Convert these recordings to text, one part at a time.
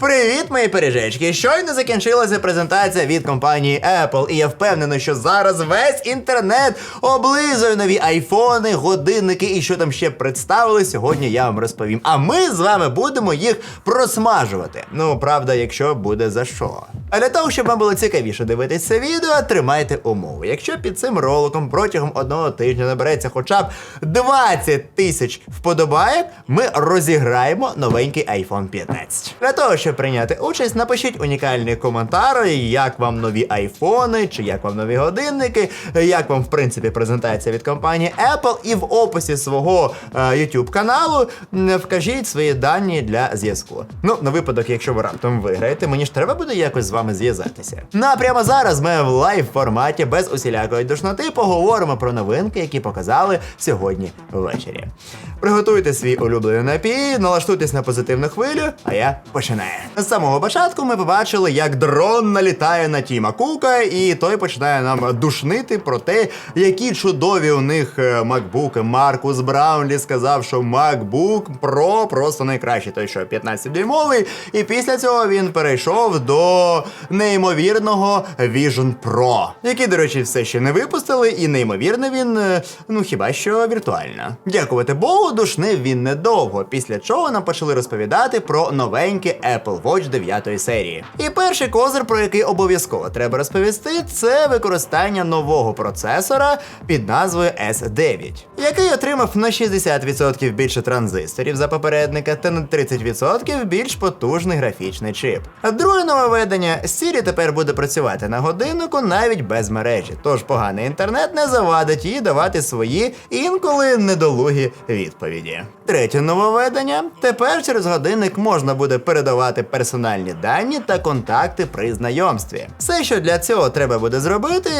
Привіт, мої пиріжечки! Щойно закінчилася презентація від компанії Apple, і я впевнений, що зараз весь інтернет облизує нові айфони, годинники і що там ще представили. Сьогодні я вам розповім. А ми з вами будемо їх просмажувати. Ну, правда, якщо буде за що. А для того, щоб вам було цікавіше дивитися це відео, тримайте умови. Якщо під цим роликом протягом одного тижня набереться хоча б 20 тисяч вподобаєк, ми розіграємо новенький iPhone 15. Для того, щоб прийняти участь, напишіть унікальний коментар, як вам нові айфони, чи як вам нові годинники, як вам, в принципі, презентація від компанії Apple, і в описі свого е, YouTube каналу вкажіть свої дані для зв'язку. Ну, на випадок, якщо ви раптом виграєте, мені ж треба буде якось з вами зв'язатися. Ну а прямо зараз ми в лайв форматі без усілякої душноти поговоримо про новинки, які показали сьогодні ввечері. Приготуйте свій улюблений напій, налаштуйтесь на позитивну хвилю, а я починаю. З самого початку ми побачили, як дрон налітає на Тіма Кука, і той починає нам душнити про те, які чудові у них е, MacBook. Маркус Браунлі сказав, що MacBook Pro просто найкращий, той що 15-дюймовий. І після цього він перейшов до неймовірного Vision Pro, який, до речі, все ще не випустили, і неймовірно він, е, ну хіба що віртуально. Дякувати Богу, душнив він недовго, після чого нам почали розповідати про новенький Apple Watch 9 серії. І перший козир, про який обов'язково треба розповісти, це використання нового процесора під назвою S9, який отримав на 60% більше транзисторів за попередника та на 30% більш потужний графічний чип. Друге нововведення Siri тепер буде працювати на годиннику навіть без мережі, тож поганий інтернет не завадить їй давати свої інколи недолугі відповіді. Третє нововведення тепер через годинник можна буде передавати персональні дані та контакти при знайомстві. Все, що для цього треба буде зробити,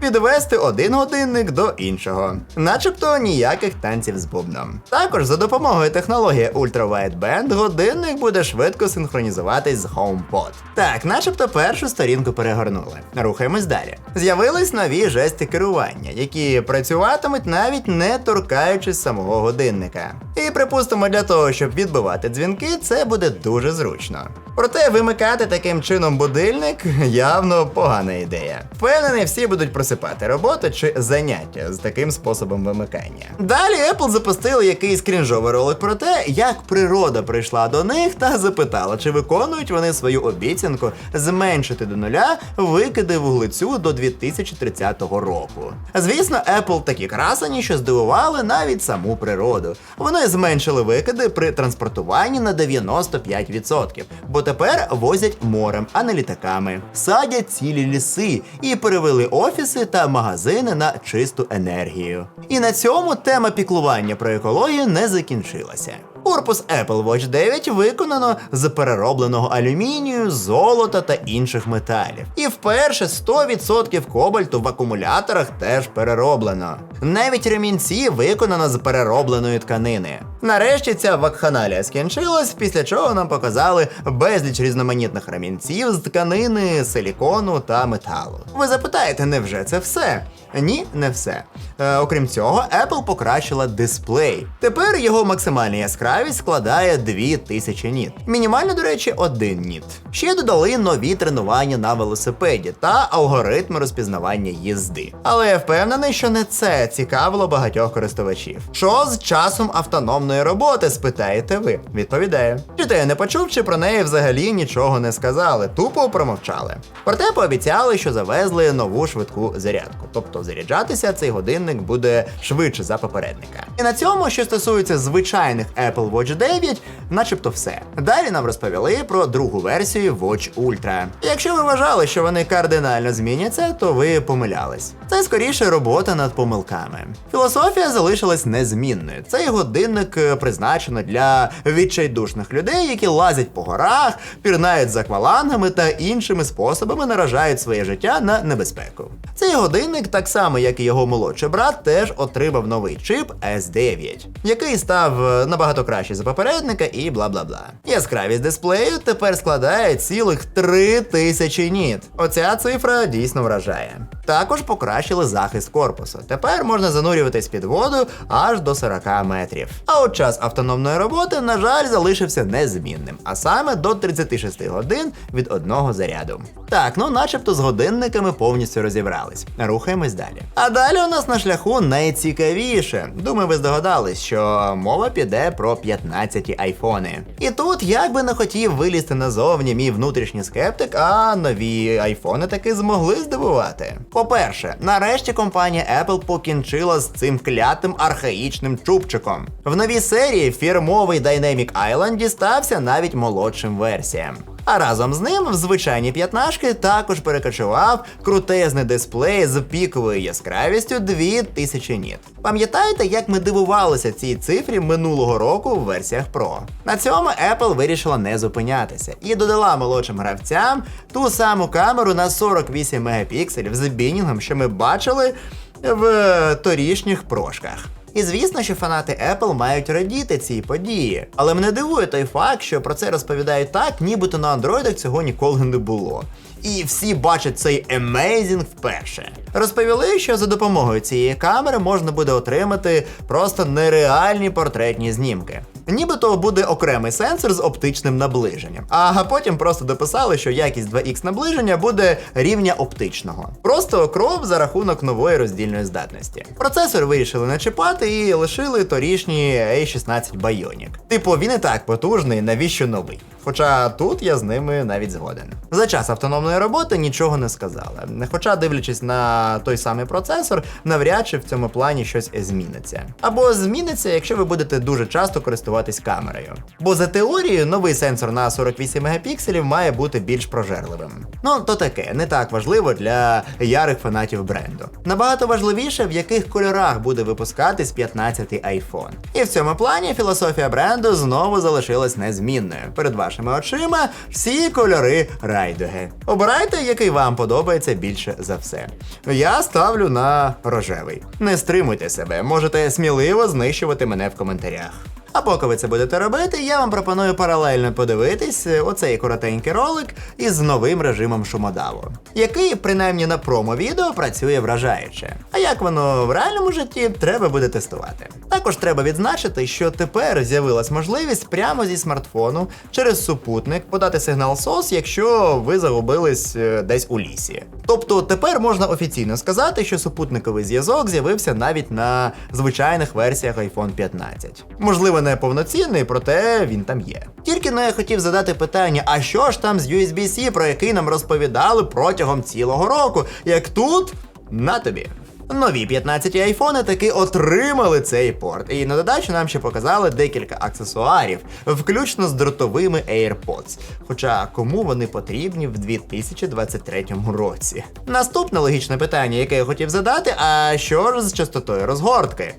підвести один годинник до іншого, начебто ніяких танців з бубном. Також за допомогою технології Ultra Wideband годинник буде швидко синхронізуватись з HomePod. Так, начебто першу сторінку перегорнули. Рухаємось далі. З'явились нові жести керування, які працюватимуть навіть не торкаючись самого годинника. І припустимо, для того, щоб відбивати дзвінки, це буде дуже зручно. Проте вимикати таким чином будильник явно погана ідея. Впевнений, всі будуть просипати роботу чи заняття з таким способом вимикання. Далі Apple запустили якийсь крінжовий ролик про те, як природа прийшла до них та запитала, чи виконують вони свою обіцянку зменшити до нуля викиди вуглецю до 2030 року. Звісно, Apple такі красені, що здивували навіть саму природу. Вони зменшили викиди при транспортуванні на 95%, бо тепер возять морем, а не літаками, садять цілі ліси і перевели офіси та магазини на чисту енергію. І на цьому тема піклування про екологію не закінчилася. Корпус Apple Watch 9 виконано з переробленого алюмінію, золота та інших металів. І вперше 100% кобальту в акумуляторах теж перероблено. Навіть ремінці виконано з переробленої тканини. Нарешті ця вакханалія скінчилась, після чого нам показали безліч різноманітних ремінців з тканини, силікону та металу. Ви запитаєте, невже це все? Ні, не все. Е, окрім цього, Apple покращила дисплей. Тепер його максимальна яскравість складає 2000 ніт. Мінімально, до речі, 1 ніт. Ще додали нові тренування на велосипеді та алгоритми розпізнавання їзди. Але я впевнений, що не це цікавило багатьох користувачів. Що з часом автономної роботи, спитаєте ви? Відповідаю. Чи то я не почув, чи про неї взагалі нічого не сказали, тупо промовчали. Проте пообіцяли, що завезли нову швидку зарядку. Тобто заряджатися цей годинник буде швидше за попередника. І на цьому, що стосується звичайних Apple Watch 9, начебто все. Далі нам розповіли про другу версію Watch Ultra. Якщо ви вважали, що вони кардинально зміняться, то ви помилялись. Це скоріше робота над помилками. Філософія залишилась незмінною. Цей годинник е, призначено для відчайдушних людей, які лазять по горах, пірнають за аквалангами та іншими способами наражають своє життя на небезпеку. Цей годинник, так само як і його молодший брат, теж отримав новий чип S9, який став е, набагато кращий за попередника і бла бла бла. Яскравість дисплею тепер складає цілих 3000 ніт. Оця цифра дійсно вражає. Також покращили захист корпусу. Тепер можна занурюватись під воду аж до 40 метрів. А от час автономної роботи, на жаль, залишився незмінним, а саме до 36 годин від одного заряду. Так, ну начебто з годинниками повністю розібрались. Рухаємось далі. А далі у нас на шляху найцікавіше. Думаю, ви здогадались, що мова піде про 15 айфони. І тут як би не хотів вилізти назовні мій внутрішній скептик, а нові айфони таки змогли здивувати. По-перше, нарешті компанія Apple покінчила з цим клятим архаїчним чубчиком. В новій серії фірмовий Dynamic Island дістався навіть молодшим версіям. А разом з ним в звичайні п'ятнашки також перекочував крутезний дисплей з піковою яскравістю 2000 ніт. Пам'ятаєте, як ми дивувалися цій цифрі минулого року в версіях Pro? На цьому Apple вирішила не зупинятися і додала молодшим гравцям ту саму камеру на 48 мегапікселів з бінінгом, що ми бачили в торішніх прошках. І звісно, що фанати Apple мають радіти цій події. Але мене дивує той факт, що про це розповідають так, нібито на андроїдах цього ніколи не було. І всі бачать цей емейзінг вперше. Розповіли, що за допомогою цієї камери можна буде отримати просто нереальні портретні знімки. Нібито буде окремий сенсор з оптичним наближенням. А потім просто дописали, що якість 2х наближення буде рівня оптичного. Просто кров за рахунок нової роздільної здатності. Процесор вирішили не чіпати і лишили торішній A16 Bionic. Типу, він і так потужний, навіщо новий? Хоча тут я з ними навіть згоден. За час автономної роботи нічого не сказали. Хоча, дивлячись на той самий процесор, навряд чи в цьому плані щось зміниться. Або зміниться, якщо ви будете дуже часто користуватись камерою. Бо за теорією новий сенсор на 48 мегапікселів має бути більш прожерливим. Ну, то таке, не так важливо для ярих фанатів бренду. Набагато важливіше, в яких кольорах буде випускатись 15-й iPhone. І в цьому плані філософія бренду знову залишилась незмінною. Перед вашими очима всі кольори райдуги. Обирайте, який вам подобається більше за все. Я ставлю на рожевий. Не стримуйте себе, можете сміливо знищувати мене в коментарях. А поки ви це будете робити, я вам пропоную паралельно подивитись е, оцей коротенький ролик із новим режимом шумодаву, який, принаймні на промо-відео, працює вражаюче. А як воно в реальному житті, треба буде тестувати. Також треба відзначити, що тепер з'явилась можливість прямо зі смартфону через супутник подати сигнал SOS, якщо ви загубились е, десь у лісі. Тобто тепер можна офіційно сказати, що супутниковий зв'язок з'явився навіть на звичайних версіях iPhone 15. Можливо, не повноцінний, проте він там є. Тільки но я хотів задати питання: а що ж там з USB-C, про який нам розповідали протягом цілого року? Як тут на тобі. Нові 15 айфони таки отримали цей порт, і на додачу нам ще показали декілька аксесуарів, включно з дротовими AirPods. Хоча кому вони потрібні в 2023 році? Наступне логічне питання, яке я хотів задати: а що ж з частотою розгортки?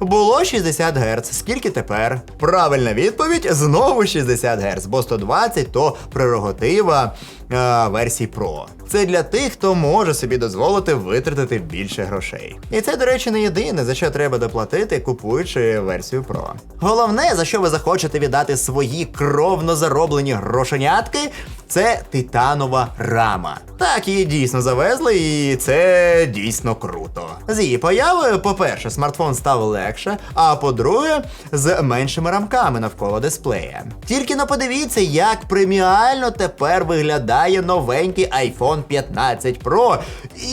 Було 60 Гц. Скільки тепер? Правильна відповідь знову 60 Гц, бо 120 то прерогатива версії Pro. Це для тих, хто може собі дозволити витратити більше грошей. І це, до речі, не єдине, за що треба доплатити, купуючи версію Pro. Головне, за що ви захочете віддати свої кровно зароблені грошенятки, це титанова рама. Так, її дійсно завезли, і це дійсно круто. З її появою, по-перше, смартфон став легше, а по-друге, з меншими рамками навколо дисплея. Тільки но подивіться, як преміально тепер виглядає новенький iPhone 15 Pro.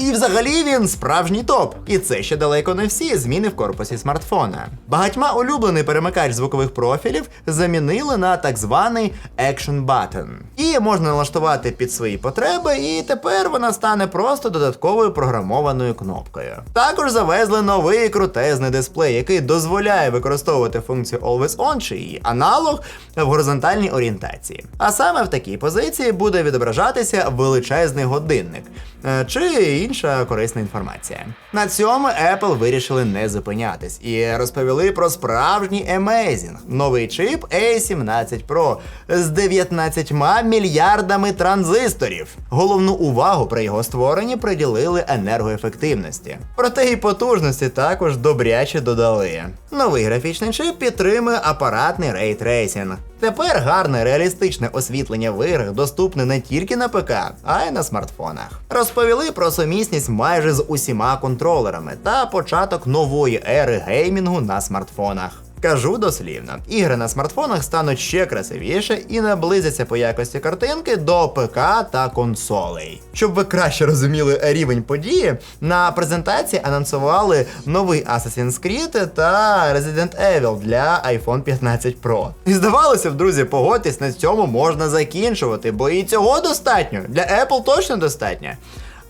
І взагалі він справжній топ. І це ще далеко не всі зміни в корпусі смартфона. Багатьма улюблений перемикач звукових профілів замінили на так званий Action Button. І можна налаштувати під свої потреби, і тепер вона стане просто додатковою програмованою кнопкою. Також завезли новий крутезний дисплей, який дозволяє використовувати функцію Always On чи її аналог в горизонтальній орієнтації. А саме в такій позиції буде відображатися величезний годинник е, чи інша корисна інформація. На цьому Apple вирішили не зупинятись і розповіли про справжній Amazing. Новий чип A17 Pro з 19 мільярдами транзисторів. Головну увагу при його створенні приділили енергоефективності. Проте і потужності також добряче додали. Новий графічний чип підтримує апаратний рейтрейсінг. Тепер гарне реалістичне освітлення в доступне не тільки на ПК, а й на смартфонах. Розповіли про сумісність майже з усіма контролерами та початок нової ери геймінгу на смартфонах. Кажу дослівно, ігри на смартфонах стануть ще красивіше і наблизяться по якості картинки до ПК та консолей. Щоб ви краще розуміли рівень події, на презентації анонсували новий Assassin's Creed та Resident Evil для iPhone 15 Pro. І здавалося б, друзі, погодьтесь, на цьому можна закінчувати, бо і цього достатньо. Для Apple точно достатньо.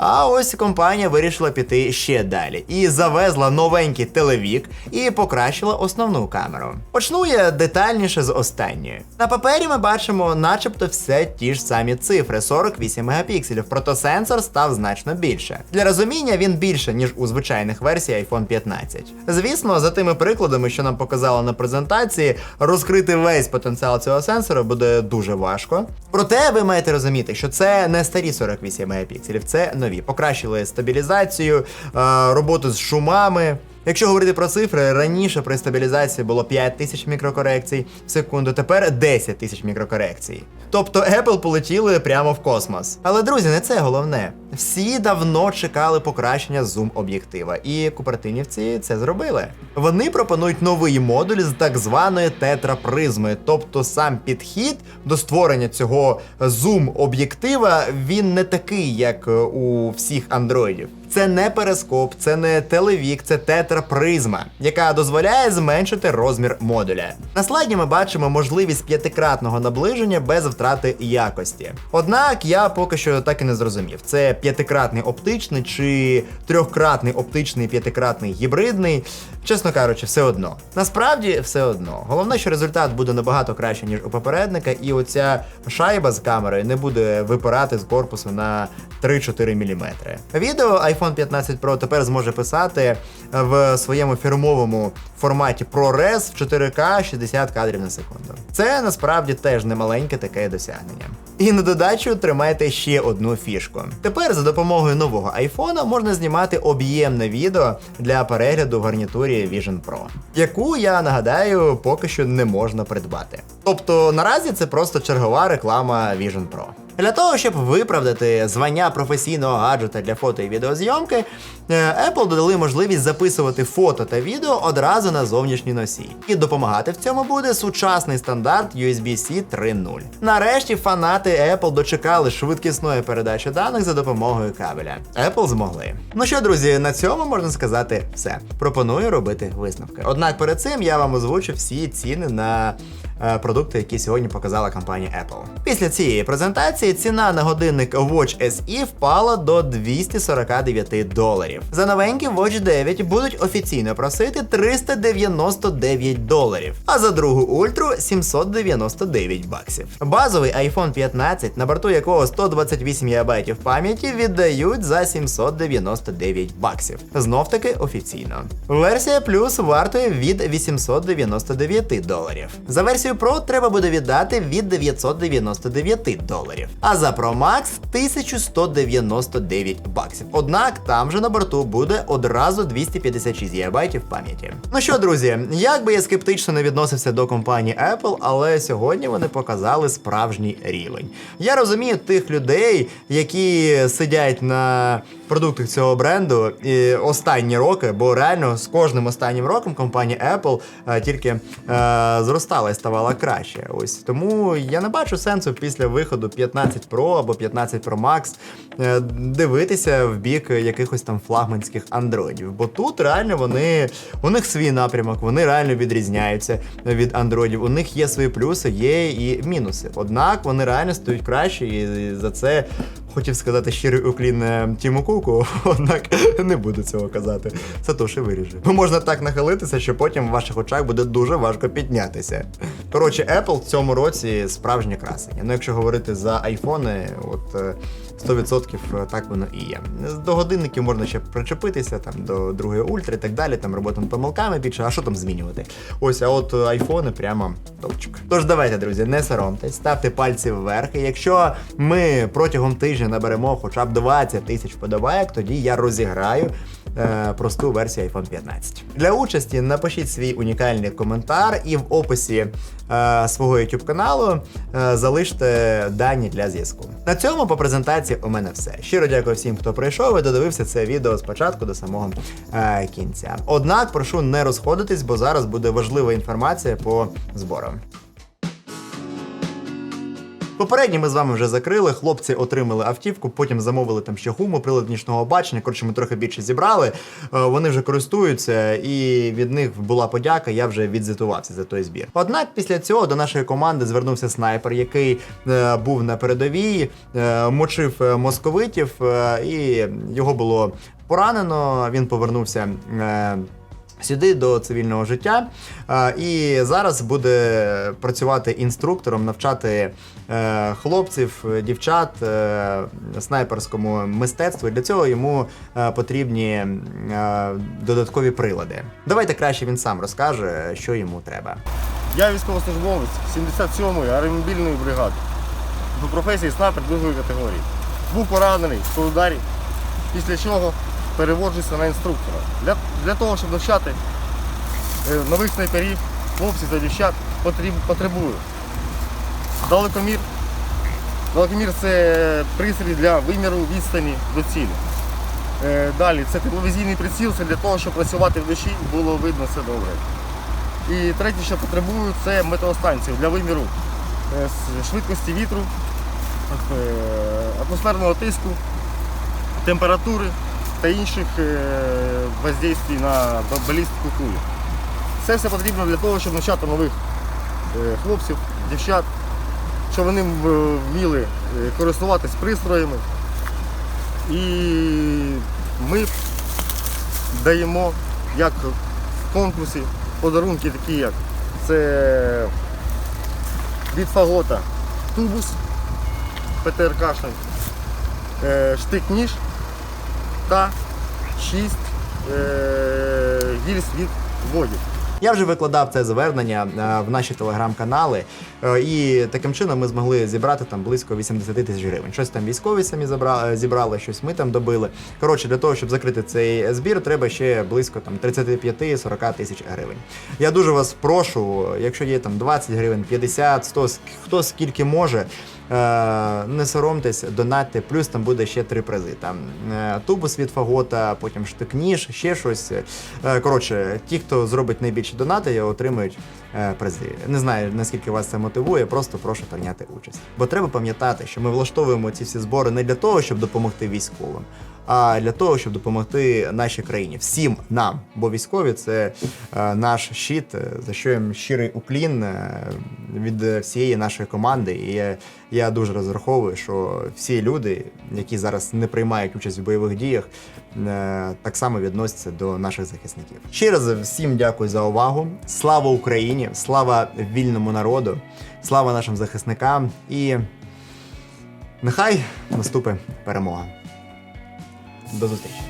А ось компанія вирішила піти ще далі і завезла новенький телевік і покращила основну камеру. Почну я детальніше з останньої. На папері ми бачимо, начебто, все ті ж самі цифри 48 мегапікселів, проте сенсор став значно більше. Для розуміння він більше, ніж у звичайних версій iPhone 15. Звісно, за тими прикладами, що нам показали на презентації, розкрити весь потенціал цього сенсора буде дуже важко. Проте ви маєте розуміти, що це не старі 48 мегапікселів, це нові. Покращили стабілізацію, е, роботу з шумами. Якщо говорити про цифри, раніше при стабілізації було 5 тисяч мікрокорекцій в секунду, тепер 10 тисяч мікрокорекцій. Тобто Apple полетіли прямо в космос. Але друзі, не це головне. Всі давно чекали покращення зум об'єктива, і купертинівці це зробили. Вони пропонують новий модуль з так званої тетрапризмою, тобто сам підхід до створення цього зум об'єктива він не такий, як у всіх андроїдів. Це не перископ, це не телевік, це тетрапризма, яка дозволяє зменшити розмір модуля. На слайді ми бачимо можливість п'ятикратного наближення без втрати якості. Однак я поки що так і не зрозумів, це п'ятикратний оптичний чи трьохкратний оптичний п'ятикратний гібридний. Чесно кажучи, все одно. Насправді все одно. Головне, що результат буде набагато краще, ніж у попередника, і оця шайба з камерою не буде випирати з корпусу на 3-4 мм. Відео iPhone 15 Pro тепер зможе писати в своєму фірмовому форматі ProRes в 4К 60 кадрів на секунду. Це насправді теж немаленьке таке досягнення. І на додачу тримайте ще одну фішку. Тепер за допомогою нового iPhone можна знімати об'ємне відео для перегляду в гарнітурі Vision Pro, яку я нагадаю поки що не можна придбати. Тобто наразі це просто чергова реклама Vision Pro. Для того, щоб виправдати звання професійного гаджета для фото і відеозйомки, е, Apple додали можливість записувати фото та відео одразу на зовнішній носій. І допомагати в цьому буде сучасний стандарт USB-C 3.0. Нарешті фанати Apple дочекали швидкісної передачі даних за допомогою кабеля. Apple змогли. Ну що, друзі, на цьому можна сказати все. Пропоную робити висновки. Однак перед цим я вам озвучу всі ціни на продукти, які сьогодні показала компанія Apple. Після цієї презентації ціна на годинник Watch SE впала до 249 доларів. За новенький Watch 9 будуть офіційно просити 399 доларів, а за другу ультру 799 баксів. Базовий iPhone 15, на борту якого 128 ГБ пам'яті, віддають за 799 баксів. Знов таки офіційно. Версія Plus вартує від 899 доларів. За версію Pro треба буде віддати від 999 доларів. А за Pro Max 1199 баксів. Однак там же на борту буде одразу 256 ГБ пам'яті. Ну що, друзі, як би я скептично не відносився до компанії Apple, але сьогодні вони показали справжній рівень. Я розумію тих людей, які сидять на продуктах цього бренду і останні роки, бо реально з кожним останнім роком компанія Apple е, тільки е, зростала і ставала краще. Ось тому я не бачу сенсу після виходу 15 Pro або 15 Pro Max е, дивитися в бік якихось там флагманських андроїдів. Бо тут реально вони у них свій напрямок, вони реально відрізняються від андроїдів. У них є свої плюси, є і мінуси. Однак вони реально стають краще, і за це хотів сказати щирий уклін е, Тіму Куку, однак не буду цього казати. Сатоші виріже. Бо можна так нахилитися, що потім в ваших очах буде дуже важко піднятися. Коротше, Apple в цьому році справжнє красення. Ну, якщо говорити за айфони, от е, 100% так воно і є. До годинників можна ще причепитися, там до другої ультри і так далі, там робота над помилками більше, а що там змінювати? Ось, а от айфони прямо топчик. Тож давайте, друзі, не соромтесь, ставте пальці вверх. І якщо ми протягом тижня наберемо хоча б 20 тисяч вподобайок, тоді я розіграю е, просту версію iPhone 15. Для участі напишіть свій унікальний коментар і в описі е, свого YouTube каналу е, залиште дані для зв'язку. На цьому по презентації у мене все. Щиро дякую всім, хто прийшов і додивився це відео спочатку до самого кінця. Однак прошу не розходитись, бо зараз буде важлива інформація по зборам. Попередні ми з вами вже закрили. Хлопці отримали автівку, потім замовили там ще гуму, прилад нічного бачення. Коротше, ми трохи більше зібрали. Е, Вони вже користуються, і від них була подяка. Я вже відзвітувався за той збір. Однак після цього до нашої команди звернувся снайпер, який е, був на передовій, е, мочив московитів, і його було поранено. Він повернувся. Сюди до цивільного життя, і зараз буде працювати інструктором, навчати е, хлопців, дівчат е, снайперському мистецтву. Для цього йому е, потрібні додаткові прилади. Давайте краще він сам розкаже, що йому треба. Я військовослужбовець 77-ї аеромобільної бригади. До професії снайпер другої категорії. Був поранений по ударі, після чого переводжуся на інструктора. Для, для того, щоб навчати е, нових снайперів, хлопців та дівчат, потребую далекомір. Далекомір це пристрій для виміру відстані до цілі. Е, Далі це тепловізійний приціл, це для того, щоб працювати вночі, було видно все добре. І третє, що потребую, це метеостанція для виміру е, швидкості вітру, атмосферного тиску, температури та інших е, воздействій на ба- балістику кулі. Це все потрібно для того, щоб навчати нових е, хлопців, дівчат, щоб вони вміли е, користуватись пристроями. І ми даємо як в конкурсі подарунки такі, як це від фагота тубус ПТРКшний, е, штик-ніж та 6 е, гільз від водів. Я вже викладав це звернення е, в наші телеграм-канали, е, і таким чином ми змогли зібрати там близько 80 тисяч гривень. Щось там військові самі забра- е, зібрали, щось ми там добили. Коротше, для того, щоб закрити цей збір, треба ще близько там 35-40 тисяч гривень. Я дуже вас прошу, якщо є там 20 гривень, 50, 100, хто скільки може. Е, Не соромтесь, донатьте, плюс там буде ще три призи. Там е, тубус від фагота, потім штик-ніж, ще щось. Е, Коротше, ті, хто зробить найбільші донати, отримують призи. Не знаю, наскільки вас це мотивує, просто прошу прийняти участь. Бо треба пам'ятати, що ми влаштовуємо ці всі збори не для того, щоб допомогти військовим, а для того, щоб допомогти нашій країні, всім нам. Бо військові це е, наш щит, е, за що їм щирий уклін е, від всієї нашої команди. І я, я дуже розраховую, що всі люди, які зараз не приймають участь в бойових діях, так само відносяться до наших захисників. Ще раз всім дякую за увагу. Слава Україні! Слава вільному народу! Слава нашим захисникам! І нехай наступить перемога. До зустрічі!